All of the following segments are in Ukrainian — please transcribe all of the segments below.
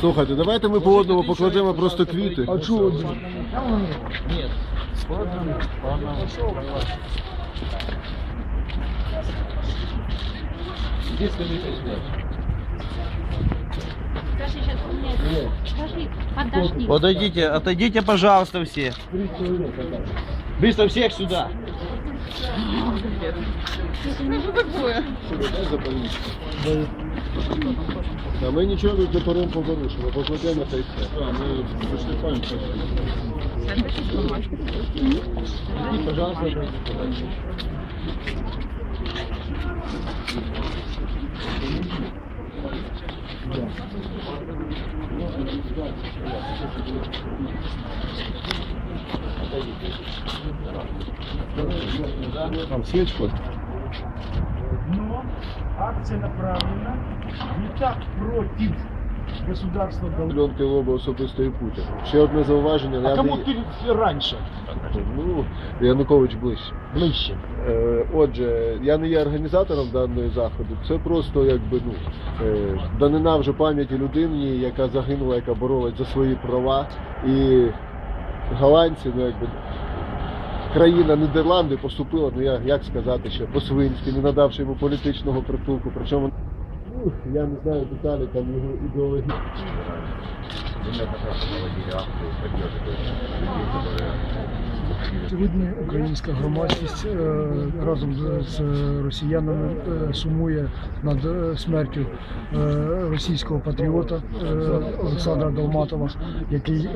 Слухайте, давайте ми по одному покладемо просто квіти. А чого? Скажи, сейчас. Скажи, подожди. Подойдите, отойдите, пожалуйста, все. Быстро всех сюда. А ми нічого тут не пором порушимо, покладемо та й все. А, ми вишлифаємо. Там свечку. Но акция направлена не так против государства Пленки лоба особисто і Путін. Ще одне зауваження. А кому ты раньше? Ну, Янукович ближче. Ближче. Е, Отже, я не є організатором даної заходу. Це просто якби ну е, данина вже пам'яті людині, яка загинула, яка боролась за свої права. І голландці, ну якби країна Нідерланди поступила, ну я як сказати що по-свинськи, не надавши йому політичного притулку. Причому ну, я не знаю деталі там його ідеології. Сьогодні українська громадськість е, разом з- росіянами е, сумує над е, смертю російського патріота Олександра Долматова, який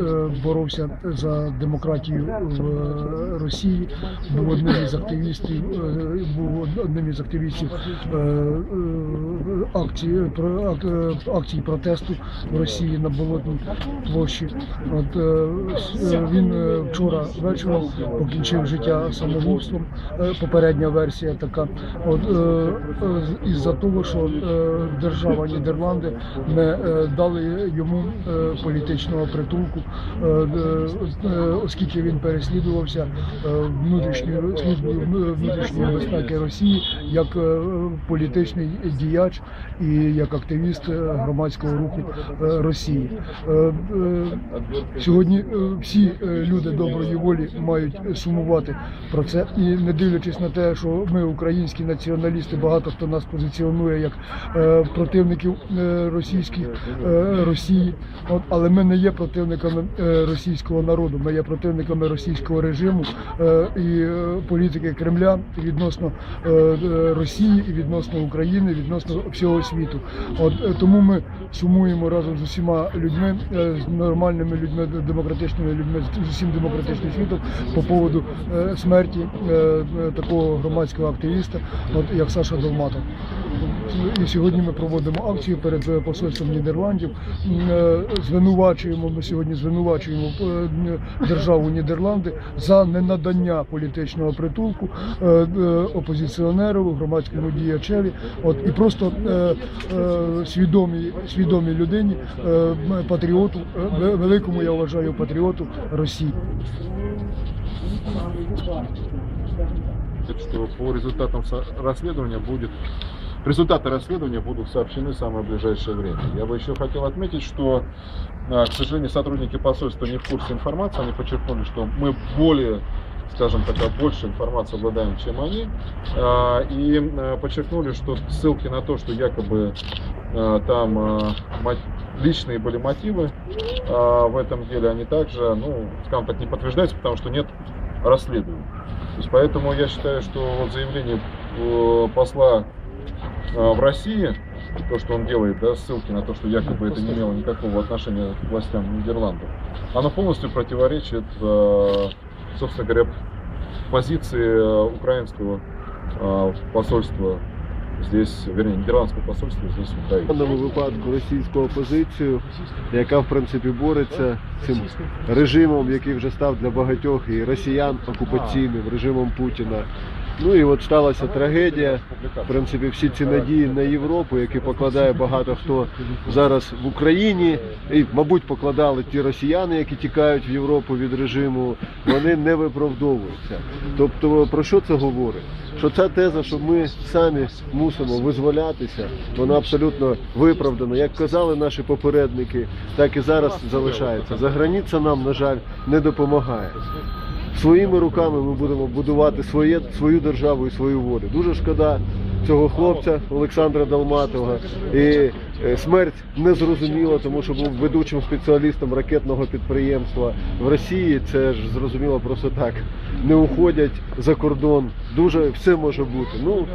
боровся за демократію в Росії, був одним із активістів, був одним із активістів акції про ак- акцій протесту в Росії на Болотній площі. От він вчора вечором покінчив життя самогубством. Е, Попередня версія така. От е, е, із-за того, що держава Нідерланди не дали йому політичного притулку, оскільки він переслідувався е, внутрішньою службою внутрішньої безпеки Росії як політичний діяч і як активіст громадського руху Росії. Сьогодні всі люди доброї волі мають сумувати про це. І не дивлячись на те, що ми, українські націоналісти, багато хто нас позиціонує як е, противників е, російських е, Росії. От, але ми не є противниками е, російського народу, ми є противниками російського режиму е, і е, політики Кремля відносно е, е, Росії і відносно України, відносно всього світу. От е, тому ми сумуємо разом з усіма людьми, е, з нормальними людьми, демократичними людьми, з усім демократичним світом по поводу е, смерті е, такого громадського активіста, от як Саша Долматов. І сьогодні ми проводимо акцію перед е, посольством Нідерландів. Е, Звинувачуємо ми сьогодні звинувачуємо е, державу Нідерланди за ненадання політичного притулку опозиціонеру, громадському діячеві. От і просто свідомій, свідомій людині, патріоту, великому я вважаю патріоту Росії. что по результатам расследования будет результаты расследования будут сообщены в самое ближайшее время. Я бы еще хотел отметить, что, а, к сожалению, сотрудники посольства не в курсе информации, они подчеркнули, что мы более скажем так, больше информации обладаем, чем они, А, и а, подчеркнули, что ссылки на то, что якобы там личные были мотивы в этом деле, они также, ну, скажем так, не подтверждаются, потому что нет расследования. То есть поэтому я считаю, что вот заявление э, посла в России, то, что он делает, да, ссылки на то, что якобы это не имело никакого отношения к властям Нидерландов, оно полностью противоречит, э, собственно говоря, позиции э, украинского э, посольства здесь, вернее, нидерландского посольства здесь в В Украине. даному випадку російську опозицію, яка в принципі бореться з цим режимом, який вже став для багатьох і росіян окупаційним режимом Путіна. Ну і от сталася трагедія. В принципі, всі ці надії на Європу, які покладає багато хто зараз в Україні, і, мабуть, покладали ті росіяни, які тікають в Європу від режиму, вони не виправдовуються. Тобто, про що це говорить? Що ця теза, що ми самі мусимо визволятися, вона абсолютно виправдана. Як казали наші попередники, так і зараз залишається. За границя нам, на жаль, не допомагає. Своїми руками ми будемо будувати своє, свою державу і свою волю. Дуже шкода цього хлопця Олександра Далматова. І е, смерть не зрозуміла, тому що був ведучим спеціалістом ракетного підприємства в Росії. Це ж зрозуміло просто так. Не уходять за кордон. Дуже все може бути. Ну